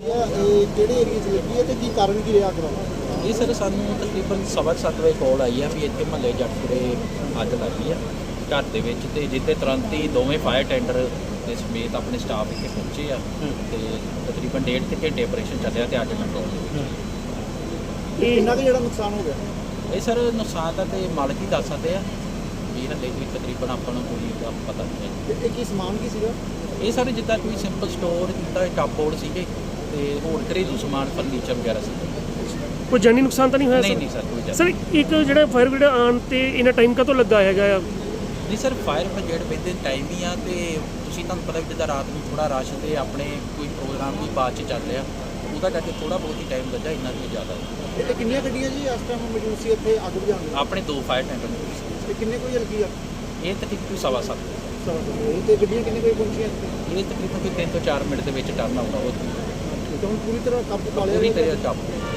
ਇਹ ਕਿਹੜੇ ਏਰੀਆ 'ਚ ਲੱਗੀ ਹੈ ਤੇ ਕੀ ਕਾਰਨ ਕੀ ਰਿਹਾ ਅੱਗ ਇਹ ਸਰ ਸਾਨੂੰ ਤਕਰੀਬਨ ਸਵਾ ਸੱਤ ਵਜੇ ਕਾਲ ਆਈ ਆ ਵੀ ਇੱਥੇ ਮਹੱਲੇ ਜੱਟਪੁਰੇ ਅੱਗ ਲੱਗੀ ਆ। ਘਰ ਦੇ ਵਿੱਚ ਤੇ ਜਿੱਥੇ ਤੁਰੰਤ ਹੀ ਦੋਵੇਂ ਫਾਇਰ ਟੈਂਡਰ ਦੇ ਸਮੇਤ ਆਪਣੇ ਸਟਾਫ ਇੱਥੇ ਪਹੁੰਚੇ ਆ ਤੇ ਤਕਰੀਬਨ ਡੇਢ ਤੇ ਘੰਟੇ ਆਪਰੇਸ਼ਨ ਚੱਲਿਆ ਤੇ ਅੱਗ ਕੰਟਰੋਲ ਦੇ ਵਿੱਚ। ਇਹ ਕਿੰਨਾ ਕੁ ਜਿਹੜਾ ਨੁਕਸਾਨ ਹੋ ਗਿਆ? ਇਹ ਸਰ ਨੁਕਸਾਨ ਦਾ ਤੇ ਮਾਲਕ ਹੀ ਦੱਸ ਸਕਦੇ ਆ ਵੀ ਹਲੇ ਕੋਈ ਤਕਰੀਬਨ ਆਪਾਂ ਨੂੰ ਕੋਈ ਦਾ ਪਤਾ ਨਹੀਂ ਹੈ। ਤੇ ਇਹ ਕੀ ਸਮਾਨ ਕੀ ਸੀਗਾ? ਇਹ ਸਾਰੇ ਜਿੱਦਾਂ ਕੋਈ ਸਿੰਪਲ ਸਟੋਰ ਜਿੱਦਾਂ ਕੱਪਬੋਰਡ ਸੀਗੇ ਤੇ ਹੋਰ ਘਰੇਲੂ ਸਮਾਨ ਫਰਨੀਚਰ ਵਗੈਰਾ ਸੀ। ਕੋਈ ਜਾਨੀ ਨੁਕਸਾਨ ਤਾਂ ਨਹੀਂ ਹੋਇਆ ਨਹੀਂ ਸਰ? ਨਹੀਂ ਸਰ ਕੋਈ ਜ਼ਿਆਦਾ ਸਰ ਇੱਕ ਜਿਹੜਾ ਫਾਇਰ ਬ੍ਰਿਗੇਡ ਆਉਣ ਤੇ ਇਹਨਾਂ ਟਾਈਮ ਕਦੋਂ ਲੱਗਾ ਹੈਗਾ ਆ? ਨਹੀਂ ਸਰ ਫਾਇਰ ਬ੍ਰਿਗੇਡ ਪੈਦੇ ਟਾਈਮ ਹੀ ਆ ਤੇ ਤੁਸੀਂ ਤੁਹਾਨੂੰ ਪਤਾ ਜਿੱਦਾਂ ਰਾਤ ਨੂੰ ਥੋੜਾ ਰਸ਼ ਤੇ ਆਪਣੇ ਕੋਈ ਪ੍ਰੋਗਰਾਮ ਵੀ ਬਾਅਦ ਚ ਚੱਲ ਰਿਹਾ ਉਹਦਾ ਕਰਕੇ ਥੋੜਾ ਬਹੁਤ ਹੀ ਟਾਈਮ ਲੱਗਾ ਇੰਨਾ ਨਹੀਂ ਜ਼ਿਆਦਾ। ਇਹ ਕਿੰਨੀਆਂ ਗੱਡੀਆਂ ਜੀ ਇਸ ਟਾਈਮ ਮੌਜੂਦ ਸੀ ਇੱਥੇ ਅੱਗ ਬੁਝਾਉਣ ਲਈ? ਆਪਣੇ ਦੋ ਫਾਇਰ ਟੈਂਡਰ ਨੇ। ਤੇ ਕਿੰਨੇ ਕੋਈ ਲੱਗੀ ਆ? ਇਹ ਤਕਰੀਬਨ ਸਵਾ ਸੱਤ। ਤੇ ਗੱਡੀਆਂ ਕਿੰਨੇ ਕੋਈ ਪਹੁੰਚੀਆਂ ਇੱਥੇ? ਇਹ ਤਕਰੀਬਨ ਕੋਈ 3 ਤੋਂ 4 ਮਿੰਟ ਦੇ ਵਿੱਚ ਟਰਨ ਆਊਗਾ ਉਹ ਤੇ ਹੁਣ ਪੂਰੀ ਤਰ੍ਹਾਂ ਕਾਬੂ ਪਾ ਲਿਆ ਪੂਰੀ? ਤਰ੍ਹਾਂ ਕਾਬੂ